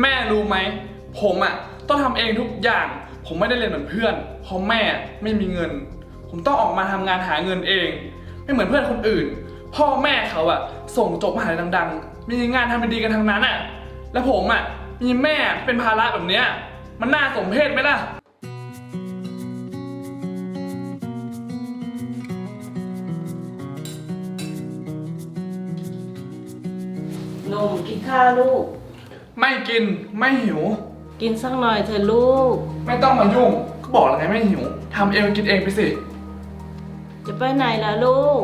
แม่รู้ไหม ผมอะต้องทำเองทุกอย่าง ผมไม่ได้เรียนเหมือนเพื่อนเพราะแม่ไม่มีเงิน ผมต้องออกมาทำงานหาเงินเอง ไม่เหมือนเพื่อนคนอื่น พ่อแม่เขาอะส่งจบมหาลัยดัง ๆ มีงานทำดีๆกันทั้งนั้นอะแล้วผมอะมีแม่เป็นภาระแบบเนี้ยมันน่าสมเพชไหมล่ะหนุ่มกินข้าวลูก ไม่กินไม่หิว กินสักหน่อยเถอะลูก ไม่ต้องมายุ่ง ก็บอกแล้วไงไม่หิวทำเองกินเองไปสิ จะไปไหนล่ะลูก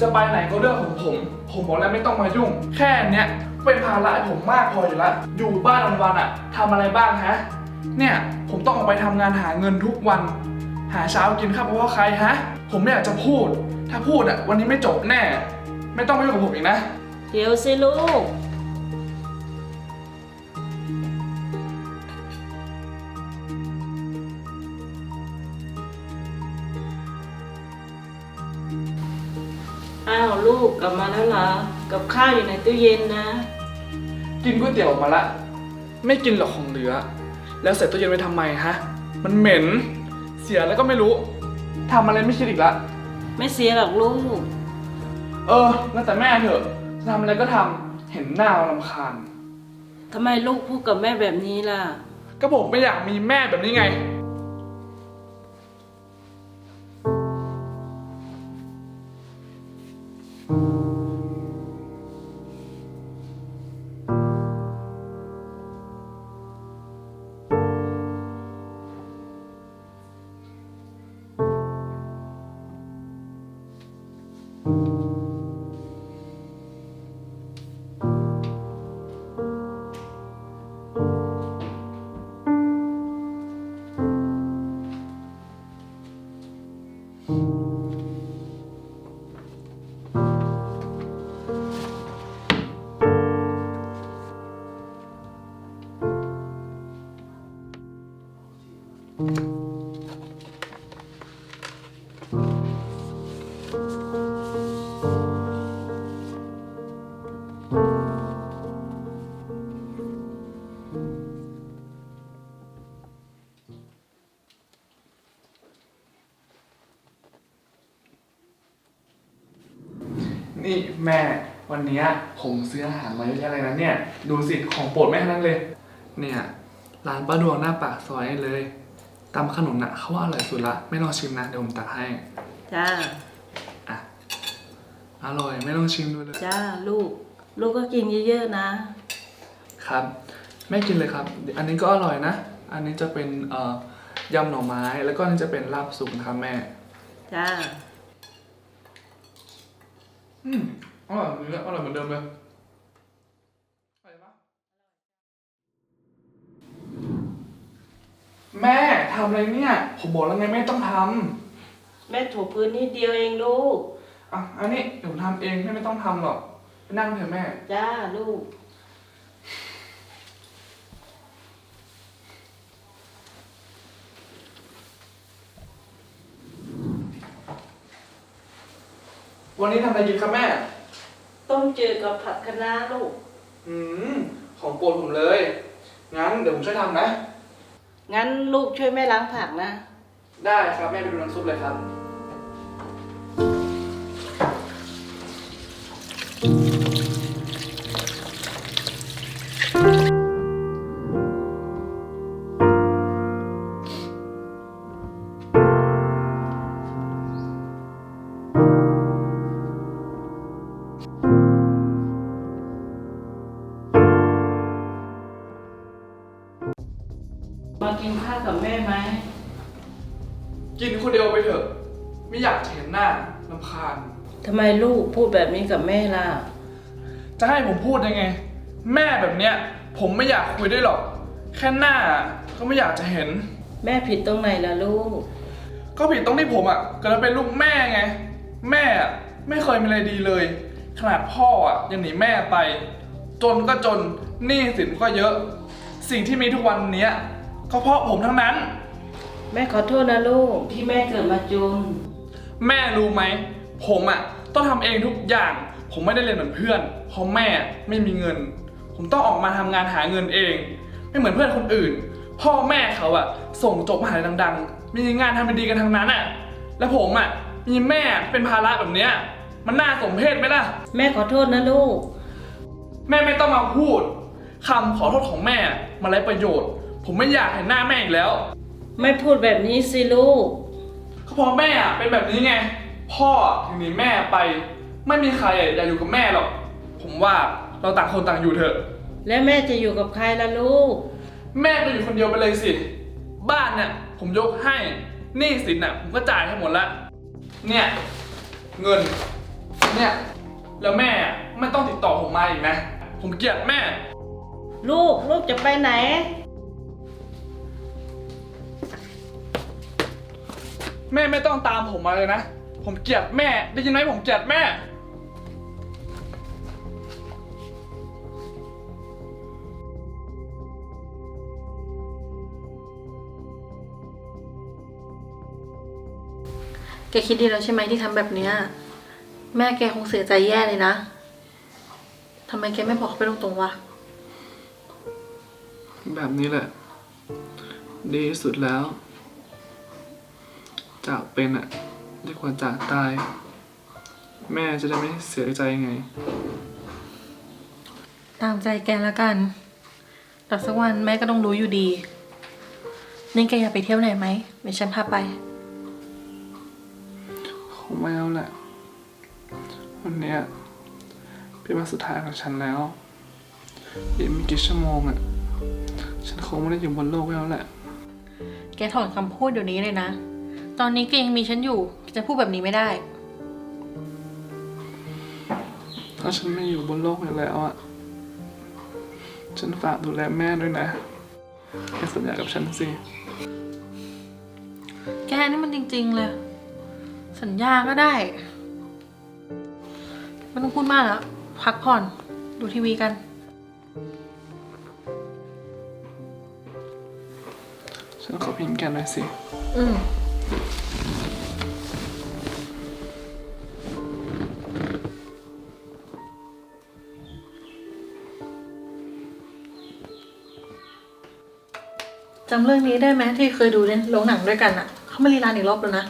จะไปไหนก็เรื่องของผม ผมบอกแล้วไม่ต้องมายุ่ง แค่เนี้ยเป็นภาระให้ผมมากพออยู่แล้วอยู่บ้านวันๆอะทำอะไรบ้างฮะ เนี่ยผมต้องออกไปทำงานหาเงินทุกวัน หาเช้ากินข้าวเพราะว่าใครฮะ ผมไม่อยากจะพูด ถ้าพูดอะวันนี้ไม่จบแน่ ไม่ต้องมายุ่งกับผมอีกนะ เดี๋ยวสิลูก กับข้าวอยู่ในตู้เย็นนะ กินก๋วยเตี๋ยวออกมาละ ไม่กินหรอกของเหลือ แล้วใส่ตู้เย็นไว้ทำไมฮะ มันเหม็น เสียแล้วก็ไม่รู้ทำอะไรไม่คิดอีกละ ไม่เสียหรอกลูก เออ แล้วแต่แม่เถอะจะทำอะไรก็ทำเห็นหน้าลำคาญทำไมลูกพูดกับแม่แบบนี้ล่ะ ก็ผมไม่อยากมีแม่แบบนี้ไง นี่แม่วันเนี้ยผมซื้ออาหารมาเยอะแยะเลยนะเนี่ย ดูสิของโปรดแม่ทั้งนั้นเลย เนี่ยร้านป้าดวงหน้าปากซอยเลยตำขนมน่ะเขาว่าอร่อยสุดละไม่ลองชิมนะเดี๋ยวผมตักให้จ้าอะอร่อยไม่ต้องชิมดูเลยจ้าลูก ลูกก็กินเยอะๆนะ ครับไม่กินเลยครับอันนี้ก็อร่อยนะ อันนี้จะเป็นเอ่อยำหน่อไม้แล้วก็อันนี้จะเป็นลาบสุกนะครับแม่ จ้า อืมอร่อยเหมือนเดิมอร่อยเหมือนเดิมเลยอร่อยปะแม่ทำอะไรเนี่ย ผมบอกแล้วไงไม่ต้องทแม่ถูพื้นนิดเดียวเองลูกำอะอันนี้เดี๋ยวผมทำเองแม่ไม่ต้องทำหรอกไปนั่งเถอะแม่ จ้าลูก วันนี้ทำอะไรกินครับแม่ ต้มจืดกับผัดคะน้าลูก อืม ของโปรดผมเลย งั้นเดี๋ยวผมช่วยทำนะ งั้นลูกช่วยแม่ล้างผักนะ ได้ครับแม่ไปดูน้ำซุปเลยครับ ทำไมลูกพูดแบบนี้กับแม่ล่ะ จะให้ผมพูดยังไง แม่แบบเนี้ย ผมไม่อยากคุยด้วยหรอก แค่หน้าก็ไม่อยากจะเห็น แม่ผิดตรงไหนล่ะลูก ก็ผิดตรงที่ผมอะเกิดมาเป็นลูกแม่ไง แม่อะไม่เคยมีอะไรดีเลย ขนาดพ่ออะยังหนีแม่ไป จนก็จนหนี้สินก็เยอะ สิ่งที่มีทุกวันเนี้ยก็เพราะผมทั้งนั้น แม่ขอโทษนะลูกที่แม่เกิดมาจน แม่รู้ไหม ผมอะต้องทำเองทุกอย่าง ผมไม่ได้เรียนเหมือนเพื่อนเพราะแม่ไม่มีเงินผผมต้องออกมาทำงานหาเงินเอง ไม่เหมือนเพื่อนคนอื่น พ่อแม่เขาอะส่งจบมหาลัยดัง ๆ มีงานทำเป็นดีกันทั้งนั้นอะแล้วผมอะมีแม่เป็นภาระแบบเนี้ยมันน่าสมเพชไหมล่ะ แม่ขอโทษนะลูก แม่ไม่ต้องมาพูดคำขอโทษของแม่มันไร้ประโยชน์ ผมไม่อยากเห็นหน้าแม่อีกแล้ว ไม่พูดแบบนี้สิลูก ก็เพราะแม่อะเป็นแบบนี้ไง พ่อถึงหนีแม่ไป ไม่มีใครอะอยากอยู่กับแม่หรอก ผมว่าเราต่างคนต่างอยู่เถอะ และแม่จะอยู่กับใครล่ะลูก แม่ก็อยู่คนเดียวไปเลยสิ บ้านเนี่ยผมยกให้หนี้สินน่ะผมก็จ่ายให้หมดละเนี่ยเงิน เนี่ย แล้วแม่อะไม่ต้องติดต่อผมมาอีกนะ ผมเกลียดแม่ ลูกลูกจะไปไหน แม่ไม่ต้องตามผมมาเลยนะ ผมเกลียดแม่ ได้ยินไหมผมเกลียดแม่ แกคิดดีแล้วใช่ไหมที่ทำแบบเนี้ย แม่แกคงเสียใจแย่เลยนะทำไมแกไม่บอกเขาไปตรงๆวะ แบบนี้แหละ ดีที่สุดแล้ว จากเป็นอะ ดีกว่าจากตาย แม่จะได้ไม่เสียใจไง ตามใจแกแล้วกัน แต่สักวันแม่ก็ต้องรู้อยู่ดีนี่แกอยากไปเที่ยวไหนไหมเดี๋ยวฉันพาไป คงไม่เอาแหละ วันเนี้ยเป็นวันสุดท้ายของฉันแล้วอีกไม่กี่ชั่วโมงอะ ฉันคงไม่ได้อยู่บนโลกแล้วแหละ แกถอนคำพูดเดี๋ยวนี้เลยนะ ตอนนี้แกยังมีฉันอยู่แกจะพูดแบบนี้ไม่ได้ ถ้าฉันไม่อยู่บนโลกนี้แล้วอะ ฉันฝากดูแลแม่ด้วยนะแกสัญญากับฉันสิ แกนี่มันจริง ๆ เลย สัญญาก็ได้ไม่ต้องพูดมากแล้วพักผ่อน ดูทีวีกัน ฉันขอพิมพ์แกหน่อยสิ อืม จำเรื่องนี้ได้ไหมที่เคยดูในโรงหนังด้วยกันอะเขามารีรันอีกรอบแล้วนะ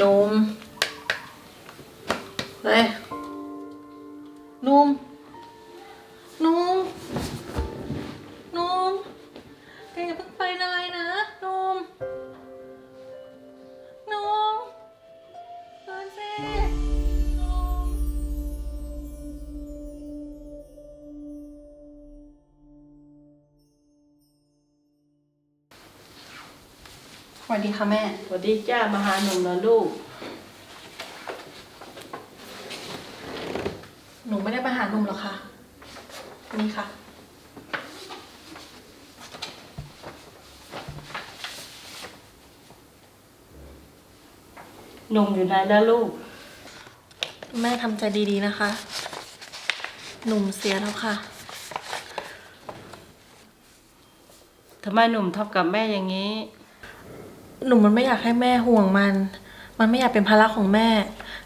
นมเฮ้ยนมนุ่มนุ่มแกอย่าเพิ่งไปนายนะ นมนมเดินสินมสวัสดีค่ะแม่ สวัสดีจ้ามาหาหนุ่มแล้วลูก หนูไม่ได้ไปหาหนุ่มหรอกค่ะ นี่ค่ะ นุ่มอยู่ไหนแล้วลูก แม่ทำใจดีๆนะคะ หนุ่มเสียแล้วค่ะ ทำไมหนุ่มทำกับแม่อย่างนี้ หนูมันไม่อยากให้แม่ห่วงมัน มันไม่อยากเป็นภาระของแม่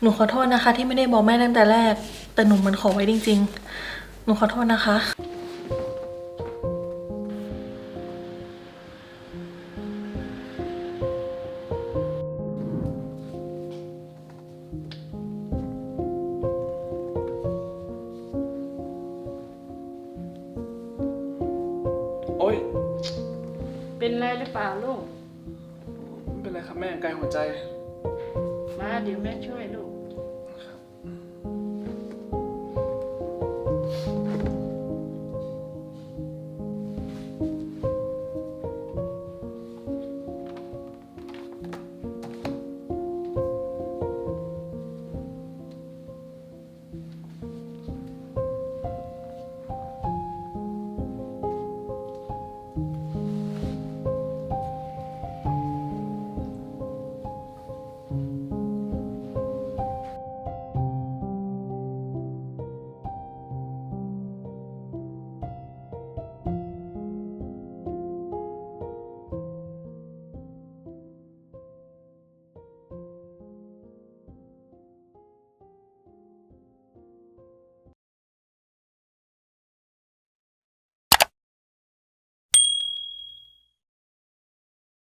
หนูขอโทษนะคะ ที่ไม่ได้บอกแม่ตั้งแต่แรก แต่หนูมันขอไว้จริง ๆ หนูขอโทษนะคะ หรือเปล่าลูก ไม่เป็นไรครับแม่ไกลหัวใจ มาเดี๋ยวแม่ช่วยลูก